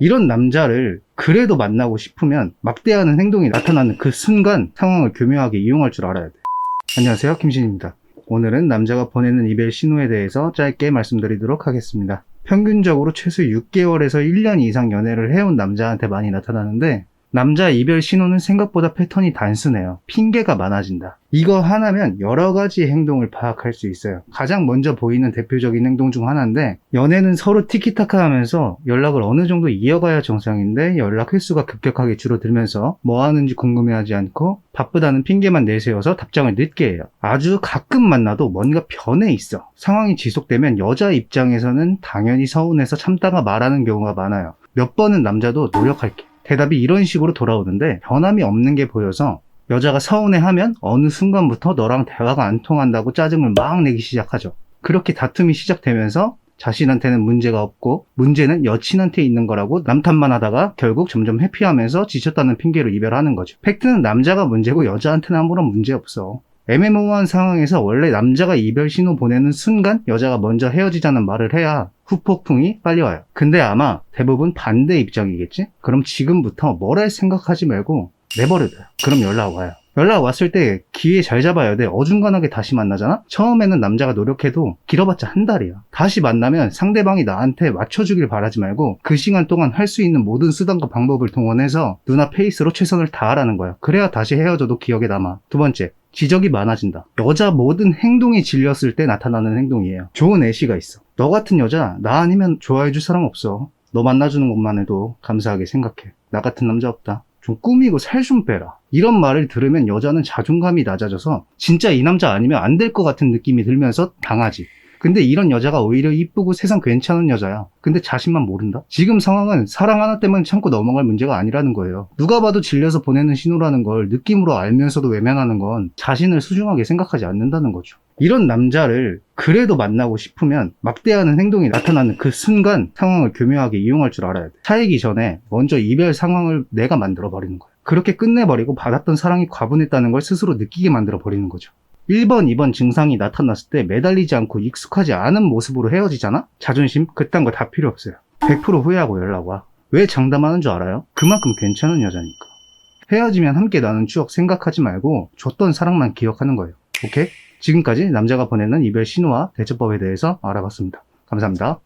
이런 남자를 그래도 만나고 싶으면 막대하는 행동이 나타나는 그 순간 상황을 교묘하게 이용할 줄 알아야 돼. 안녕하세요. 김신입니다. 오늘은 남자가 보내는 이별 신호에 대해서 짧게 말씀드리도록 하겠습니다. 평균적으로 최소 6개월에서 1년 이상 연애를 해온 남자한테 많이 나타나는데 남자 이별 신호는 생각보다 패턴이 단순해요. 핑계가 많아진다. 이거 하나면 여러 가지 행동을 파악할 수 있어요. 가장 먼저 보이는 대표적인 행동 중 하나인데 연애는 서로 티키타카 하면서 연락을 어느 정도 이어가야 정상인데 연락 횟수가 급격하게 줄어들면서 뭐 하는지 궁금해하지 않고 바쁘다는 핑계만 내세워서 답장을 늦게 해요. 아주 가끔 만나도 뭔가 변해 있어. 상황이 지속되면 여자 입장에서는 당연히 서운해서 참다가 말하는 경우가 많아요. 몇 번은 남자도 노력할게. 대답이 이런 식으로 돌아오는데 변함이 없는 게 보여서 여자가 서운해하면 어느 순간부터 너랑 대화가 안 통한다고 짜증을 막 내기 시작하죠. 그렇게 다툼이 시작되면서 자신한테는 문제가 없고 문제는 여친한테 있는 거라고 남탓만 하다가 결국 점점 회피하면서 지쳤다는 핑계로 이별하는 거죠. 팩트는 남자가 문제고 여자한테는 아무런 문제 없어. 애매모호한 상황에서 원래 남자가 이별 신호 보내는 순간 여자가 먼저 헤어지자는 말을 해야 후폭풍이 빨리 와요. 근데 아마 대부분 반대 입장이겠지? 그럼 지금부터 뭐라 생각하지 말고 내버려둬요. 그럼 연락 와요. 연락 왔을 때 기회 잘 잡아야 돼. 어중간하게 다시 만나잖아? 처음에는 남자가 노력해도 길어봤자 한 달이야. 다시 만나면 상대방이 나한테 맞춰주길 바라지 말고 그 시간 동안 할 수 있는 모든 수단과 방법을 동원해서 누나 페이스로 최선을 다하라는 거야. 그래야 다시 헤어져도 기억에 남아. 두 번째, 지적이 많아진다. 여자 모든 행동이 질렸을 때 나타나는 행동이에요. 좋은 애시가 있어. 너 같은 여자 나 아니면 좋아해 줄 사람 없어. 너 만나주는 것만 해도 감사하게 생각해. 나 같은 남자 없다. 좀 꾸미고 살 좀 빼라. 이런 말을 들으면 여자는 자존감이 낮아져서 진짜 이 남자 아니면 안 될 것 같은 느낌이 들면서 당하지. 근데 이런 여자가 오히려 이쁘고 세상 괜찮은 여자야. 근데 자신만 모른다? 지금 상황은 사랑 하나 때문에 참고 넘어갈 문제가 아니라는 거예요. 누가 봐도 질려서 보내는 신호라는 걸 느낌으로 알면서도 외면하는 건 자신을 소중하게 생각하지 않는다는 거죠. 이런 남자를 그래도 만나고 싶으면 막대하는 행동이 나타나는 그 순간 상황을 교묘하게 이용할 줄 알아야 돼. 차이기 전에 먼저 이별 상황을 내가 만들어 버리는 거야. 그렇게 끝내버리고 받았던 사랑이 과분했다는 걸 스스로 느끼게 만들어 버리는 거죠. 1번, 2번 증상이 나타났을 때 매달리지 않고 익숙하지 않은 모습으로 헤어지잖아? 자존심? 그딴 거 다 필요 없어요. 100% 후회하고 연락 와. 왜 장담하는 줄 알아요? 그만큼 괜찮은 여자니까. 헤어지면 함께 나눈 추억 생각하지 말고 줬던 사랑만 기억하는 거예요. 오케이? 지금까지 남자가 보내는 이별 신호와 대처법에 대해서 알아봤습니다. 감사합니다.